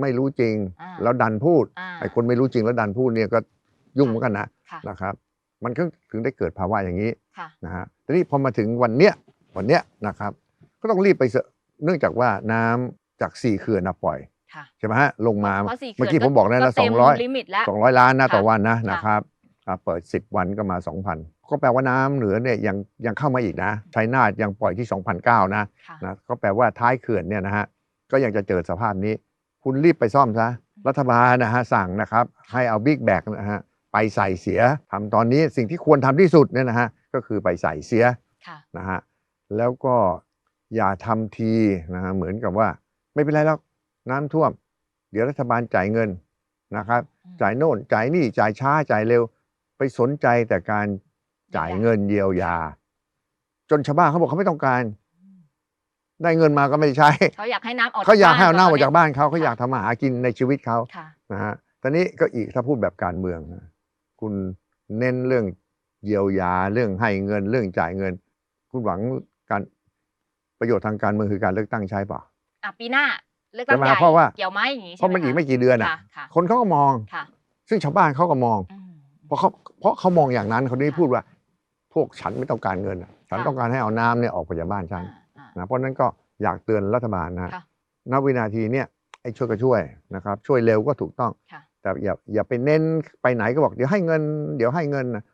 ไม่รู้จริงอ่าแล้วดันพูดอ่าไอ้คนไม่รู้จริงแล้วดันพูดเนี่ยก็ยุ่งเหมือนกันนะค่ะ นะครับ มันก็ถึงได้เกิดภาวะอย่างนี้ค่ะ นะฮะทีนี้พอมาถึงวันเนี้ยวันเนี้ยนะครับ ก็ต้องรีบไปเสอะเนื่องจากว่าน้ำจากสี่เขื่อนนะปล่อยค่ะ ใช่ไหมฮะลงมาเพราะสี่เมื่อกี้ขื่ผมบอกแล้วนะเต็สอมงร้อย ลิมิตแล้วสองร้อยล้านนะค่ะต่อวันนะค่ะ นะครับอ่าเปิดสิบวันก็มาสองพันก็แปลว่าน้ำเหนือเนี่ยยังยังเข้ามาอีกนะชัยนาทยังปล่อยที่ 2,009นะค่ะ นะก็แปลว่าท้ายเขื่อนเนี่ยนะฮะก็ยังจะเจอสภาพนี้ คุณรีบไปซ่อมซะรัฐบาลนะฮะสั่งนะครับ ให้เอาบิ๊กแบกนะฮะไปใส่เสียทำตอนนี้สิ่งที่ควรทำที่สุดเนี่ยนะฮะก็คือไปใส่เสียค่ะนะฮะแล้วก็อย่าทำทีนะฮะเหมือนกับว่า ไม่เป็นไรแล้วน้ำท่วม เดี๋ยวรัฐบาลจ่ายเงินนะครับอืมจ่ายโน่นจ่ายนี่จ่ายช้าจ่ายเร็ว ไปสนใจแต่การจ่ายเงินเยียวยา จนชาวบ้านเขาบอกเขาไม่ต้องการ ได้เงินมาก็ไม่ได้ใช้ เขาอยากให้น้ำออกเขาอยากให้เอาบ้หน้าออกจากตบ้านเขาเขาค่ะอยากทำมาหากินในชีวิตเขาค่ะ นะฮะตอนนี้ก็อีกถ้าพูดแบบการเมืองนะคุณเน้นเรื่องเยียวยาเรื่องให้เงินเรื่องจ่ายเงิน คุณหวังการประโยชน์ทางการเมืองคือการเลือกตั้งใช่ป่ะ อะปีหน้าเลือกตั้งใช่ไหมใหญ่เพราะว่า เกี่ยวไหมอย่างนี้เพราะมันใช่อีกหไม่กี่เดือนอะ ค่ะค่ะคนเขาก็มอง ค่ะซึ่งชาวบ้านเขาก็มอง อืม เพราะเขาเพราะเขามองอย่างนั้นเขาได้ค่ะพูดว่า พวกฉันไม่ต้องการเงินอะฉันค่ะ ต้องการให้เอาน้ำเนี่ยออกไปจากบ้านฉัน อ่าอ่า นะเพราะฉะนั้นก็อยากเตือนรัฐบาลนะค่ะณวินาทีเนี่ยไอ้ช่วยก็ช่วยนะครับช่วยเร็วก็ถูกต้องค่ะแต่อย่าอย่าไปเน้นไปไหนก็บอกเดี๋ยวให้เงิน เดี๋ยวให้เงินนะ